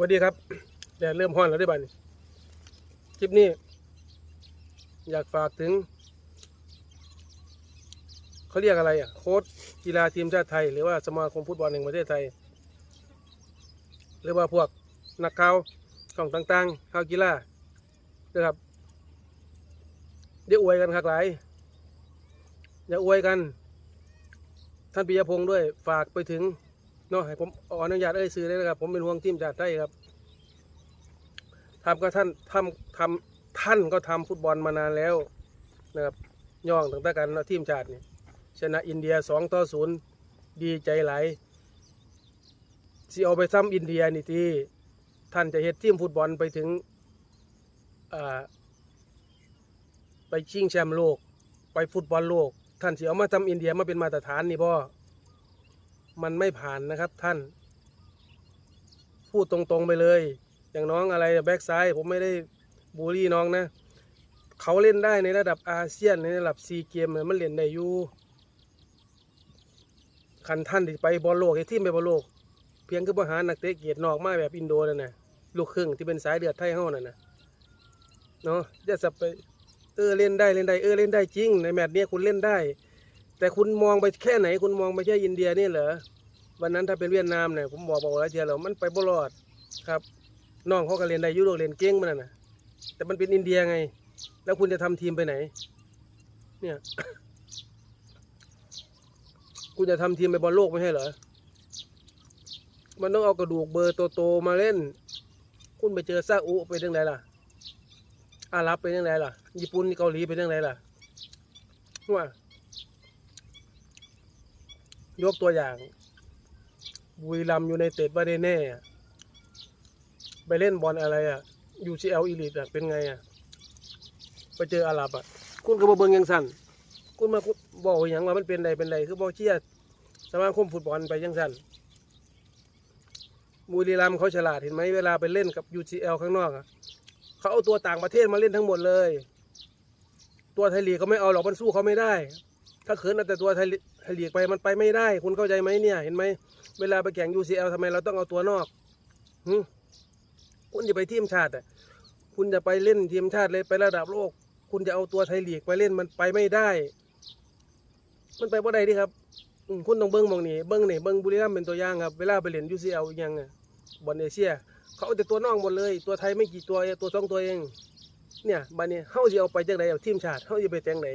วัสดีครับแดดเริ่มร้อนแล้วด้อบ้านี้คลิปนี้ อยากฝากถึง เขาเรียกอะไรอะ โค้ชกีฬาทีมชาติไทย หรือว่าสมาคมฟุตบอลแห่งประเทศไทย หรือว่าพวกนักข่าวช่องต่างๆข่าวกีฬานะครับเดี๋ยวอวยกันคักหลายอย่าอวยกัน ท่านปิยพงศ์ด้วยฝากไปถึง เนาะให้ผมขออนุญาตเอ่ยซื้อเลยนะครับ ผมเป็นห่วงทีมชาติไทยครับทำก็ท่านทำทำท่านก็ทำฟุตบอลมานานแล้วนะครับย่องตั้งแต่กันเนาะทีมชาตินี่ชนะอินเดียสองต่อศูนย์ดีใจหลายสิเอาไปซ้ำอินเดียนี่ทีท่านจะเฮ็ดทีมฟุตบอลไปถึงไปชิงแชมป์โลก ไปฟุตบอลโลก ท่านสิเอามาทำอินเดียมาเป็นมาตรฐานนี่พ่อ มันไม่ผ่านนะครับท่าน พูดตรงๆไปเลย อย่างน้องอะไรแบ็กซ้ายผมไม่ได้บูลลี่น้องนะ เขาเล่นได้ในระดับอาเซียนในระดับซีเกมเนี่ยมันเล่นได้อยู่คันท่านไปบอลโลกไอ้ที่ไปบอลโลก เพียงคือประหารนักเตะเกียรตินอกมาแบบอินโดนั่นนะลูกครึ่งที่เป็นสายเลือดไทยเฮานั่นนะเนาะจะสับไปเออเล่นได้เล่นได้เออเล่นได้จริง ในแมตช์นี้คุณเล่นได้ แต่คุณมองไปแค่ไหน คุณมองไปแค่อินเดียนี่เหรอวันนั้นถ้าเป็นเวียดนามเนี่ยผมบอกบอกแล้วเทียแล้วมันไปบรอดครับน้องเขาก็เรียนได้ยุโรปเรียนเก่งมันนะนะแต่มันเป็นอินเดียไง แล้วคุณจะทำทีมไปไหน เนี่ย คุณจะทำทีมไปบอลโลกไม่ใช่เหรอมันต้องเอากระดูกเบอร์โตๆมาเล่น คุณไปเจอซาอุไปเรื่องไรล่ะ อารับไปเรื่องไรล่ะ ญี่ปุ่นเกาหลีไปเรื่องไรล่ะว่า ยกตัวอย่างบุรีรัมย์อยู่ในเต็ดว่าได้แน่ไปเล่นบอลอะไรอะ UCL Elite อะเป็นไงอะ ไปเจออาหรับอะ คุณก็บอเบิงยังสั่นคุณมาบอกอย่างว่ามันเป็นใดเป็นใดคือบอกเชียร์สมาคมฟุตบอลไปยังสั่นบุรีรัมเขาฉลาดเห็นไหมเวลาไปเล่นกับ UCL ข้างนอกอะเขาเอาตัวต่างประเทศมาเล่นทั้งหมดเลย ตัวไทยลีกเขาไม่เอาหรอกมันสู้เขาไม่ได้ ถ้าเขินเอาแต่ตัวไทยลีไทยลีกไปมันไปไม่ได้ คุณเข้าใจไหมเนี่ยเห็นไหมเวลาไปแข่ง UCL ทำไมเราต้องเอาตัวนอกหคุณจะไปทีมชาติอะคุณจะไปเล่นทีมชาติเลยไประดับโลก คุณจะเอาตัวไทยลีกไปเล่นมันไปไม่ได้ มันไปบ่ได้ดิครับคุณต้องเบิ้งมองนี่เบิ้งนี่เบิ้งบุรีรัมย์เป็นตัวอย่างครับ เวลาไปเล่น UCL ยังอะบอลเอเชียเขาเอาแต่ตัวนอกหมดเลย ตัวไทยไม่กี่ตัวตัวสองตัวเอง เนี่ยบัดนี้เฮาสิเอาไปจังไดเอาทีมชาติเฮาสิไปแต่งได